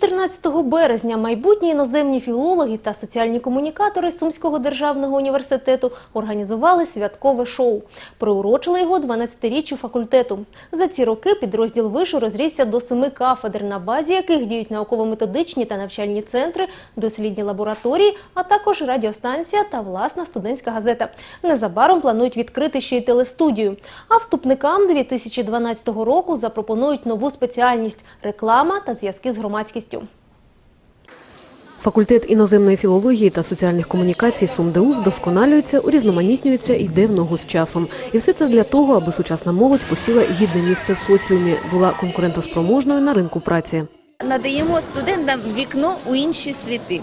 14 березня майбутні іноземні філологи та соціальні комунікатори Сумського державного університету організували святкове шоу. Приурочили його 12-річчю факультету. За ці роки підрозділ вишу розрісся до семи кафедр, на базі яких діють науково-методичні та навчальні центри, дослідні лабораторії, а також радіостанція та власна студентська газета. Незабаром планують відкрити ще й телестудію. А вступникам 2012 року запропонують нову спеціальність реклама та зв'язки з громадськістю. Факультет іноземної філології та соціальних комунікацій СумДУ вдосконалюється, урізноманітнюється і йде в ногу з часом. І все це для того, аби сучасна молодь посіла гідне місце в соціумі, була конкурентоспроможною на ринку праці. надаємо студентам вікно у інші світи,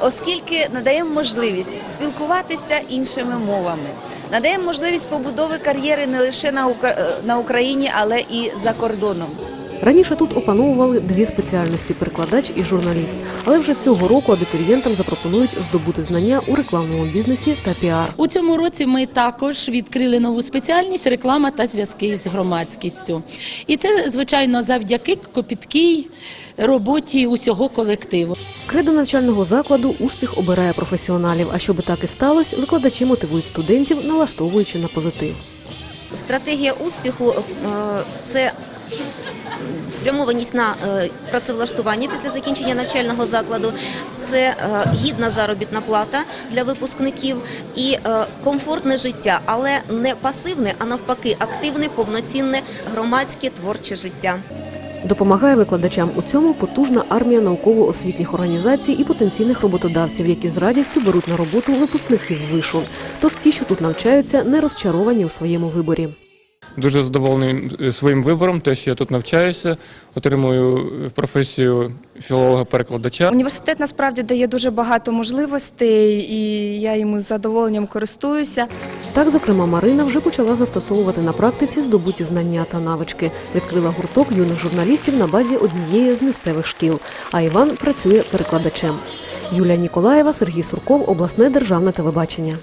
оскільки надаємо можливість спілкуватися іншими мовами, надаємо можливість побудови кар'єри не лише на, е, на Україні, але і за кордоном. Раніше тут опановували дві спеціальності перекладач і журналіст. Але вже цього року абітурієнтам запропонують здобути знання у рекламному бізнесі та піар. У цьому році ми також відкрили нову спеціальність реклама та зв'язки з громадськістю. І це, звичайно, завдяки копіткій роботі усього колективу. Кредо навчального закладу успіх обирає професіоналів. А щоб так і сталося, викладачі мотивують студентів, налаштовуючи на позитив. Стратегія успіху е, це спрямованість на е, працевлаштування після закінчення навчального закладу, це е, гідна заробітна плата для випускників і е, комфортне життя, але не пасивне, а навпаки, активне, повноцінне громадське творче життя. Допомагає викладачам у цьому потужна армія науково-освітніх організацій і потенційних роботодавців, які з радістю беруть на роботу випускників вишу. Тож ті, що тут навчаються, не розчаровані у своєму виборі. Дуже задоволений е, своїм вибором, те, що я тут навчаюся, отримую професію філолога-перекладача. Університет насправді дає дуже багато можливостей, і я йому з задоволенням користуюся. Так, зокрема, Марина вже почала застосовувати на практиці здобуті знання та навички. Відкрила гурток юних журналістів на базі однієї з місцевих шкіл. А Іван працює перекладачем. Юлія Ніколаєва, Сергій Сурков, обласне державне телебачення.